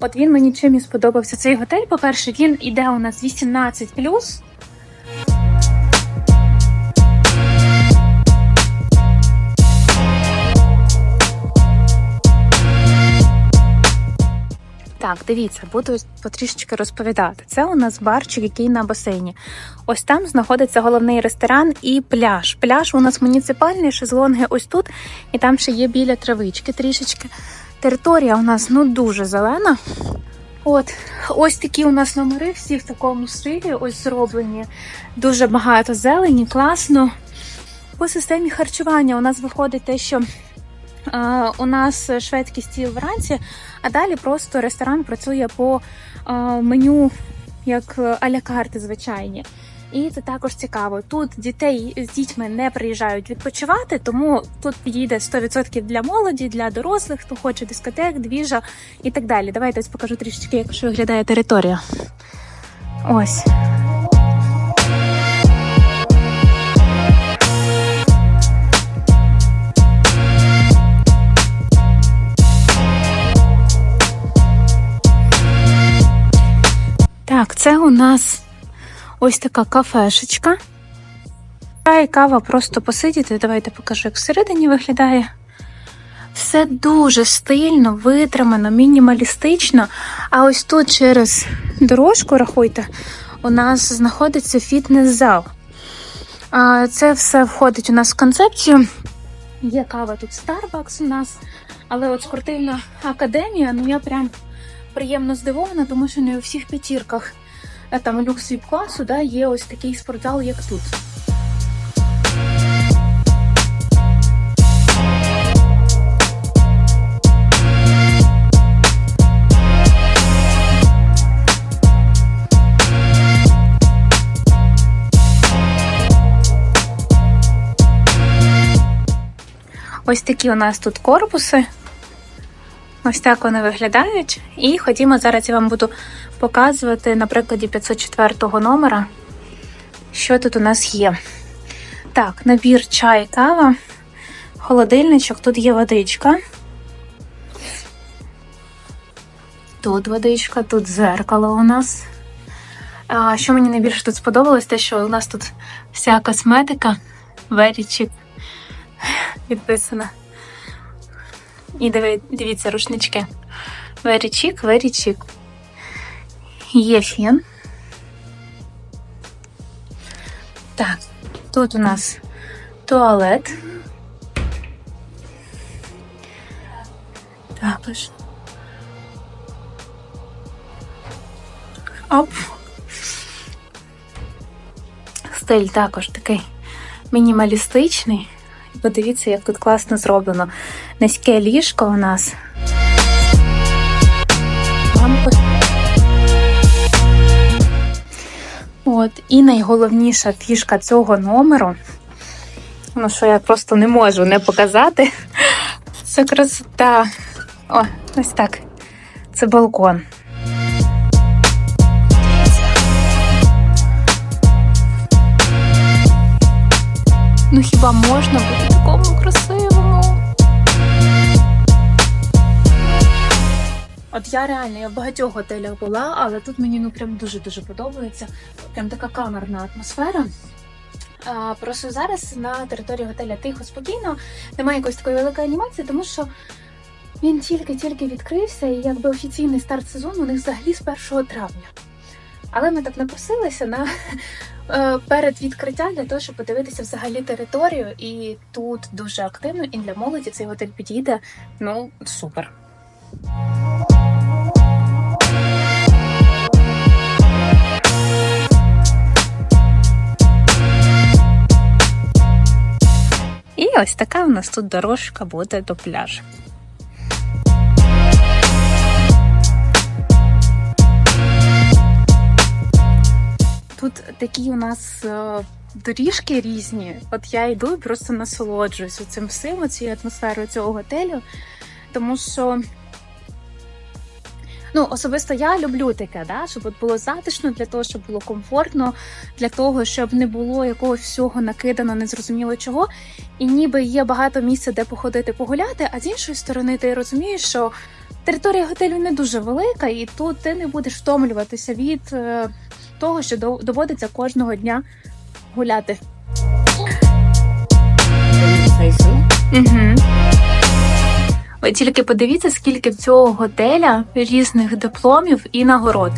От він мені чим і сподобався цей готель. По-перше, він іде у нас 18 Так, дивіться, буду потрішечки розповідати. Це у нас барчик, який на басейні. Ось там знаходиться головний ресторан і пляж. Пляж у нас муніципальний, шезлонги ось тут, і там ще є біля травички трішечки. Територія у нас ну дуже зелена. От, ось такі у нас номери, всі в такому стилі, ось зроблені. Дуже багато зелені, класно. По системі харчування у нас виходить те, що е, у нас шведський стіл вранці, а далі просто ресторан працює по е, меню як а-ля карти звичайні. І це також цікаво. Тут дітей з дітьми не приїжджають відпочивати, тому тут підійде 100% для молоді, для дорослих, хто хоче дискотек, двіжа і так далі. Давайте ось покажу трішечки, як що виглядає територія. Ось. Так, це у нас ось така кафешечка. Чай, кава просто посидіти. Давайте покажу, як всередині виглядає. Все дуже стильно, витримано, мінімалістично. А ось тут через дорожку, рахуйте, у нас знаходиться фітнес-зал. Це все входить у нас в концепцію. Є кава тут Starbucks у нас, але от спортивна академія, ну я прям приємно здивована, тому що не у всіх п'ятірках там люкс віп класу да, є ось такий спортзал, як тут. Ось такі у нас тут корпуси. Ось так вони виглядають. І ходімо, зараз я вам буду показувати на прикладі 504 номера, що тут у нас є. Так, набір чай, кава, холодильничок, тут є водичка. Тут водичка, тут зеркало у нас. А, що мені найбільше тут сподобалось, те, що у нас тут вся косметика, верічик відписана. І дивіться, рушнички. Верічік, верічік. Є фен. Так, тут у нас туалет. Також. Оп. Стиль також такий мінімалістичний. Подивіться, як тут класно зроблено. Низьке ліжко у нас. От, і найголовніша фішка цього номеру, ну що я просто не можу не показати. Це красота. О, ось так. Це балкон. Ну хіба можна бути такому красивому? От я реально я в багатьох готелях була, але тут мені ну прям дуже-дуже подобається. Прям така камерна атмосфера. А, Просто зараз на території готеля тихо, спокійно, немає якоїсь такої великої анімації, тому що він тільки-тільки відкрився, і якби офіційний старт сезону у них взагалі з 1 травня. Але ми так напросилися на е, перед відкриття для того, щоб подивитися взагалі територію. І тут дуже активно, і для молоді цей готель підійде. Ну, супер. Ось така у нас тут дорожка буде до пляжу. Тут такі у нас е, доріжки різні. От я йду і просто насолоджуюся цим всім, цією атмосферою цього готелю. Тому що, ну, особисто я люблю таке, да? щоб от було затишно, для того, щоб було комфортно, для того, щоб не було якогось всього накидано, незрозуміло чого. І ніби є багато місця, де походити, погуляти, а з іншої сторони, ти розумієш, що Територія готелю не дуже велика, і тут ти не будеш втомлюватися від е, того, що до- доводиться кожного дня гуляти. Угу. Ви тільки подивіться, скільки в цього готеля різних дипломів і нагород.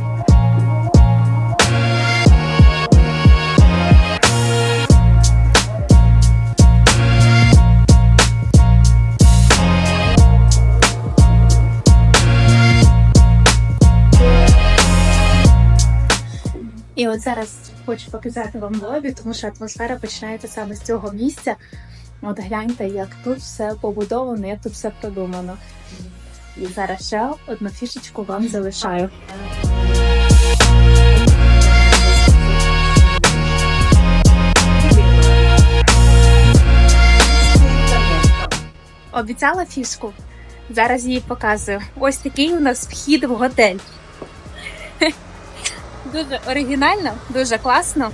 І от зараз хочу показати вам лобі, тому що атмосфера починається саме з цього місця. От гляньте, як тут все побудовано, як тут все продумано. І зараз ще одну фішечку вам залишаю. Обіцяла фішку. Зараз її показую. Ось такий у нас вхід в готель. Дуже оригінально, дуже класно.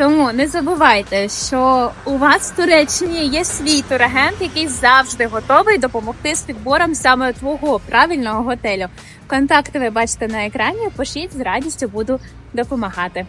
Тому не забувайте, що у вас в Туреччині є свій турагент, який завжди готовий допомогти з підбором саме твого правильного готелю. Контакти ви бачите на екрані. Пишіть з радістю буду допомагати.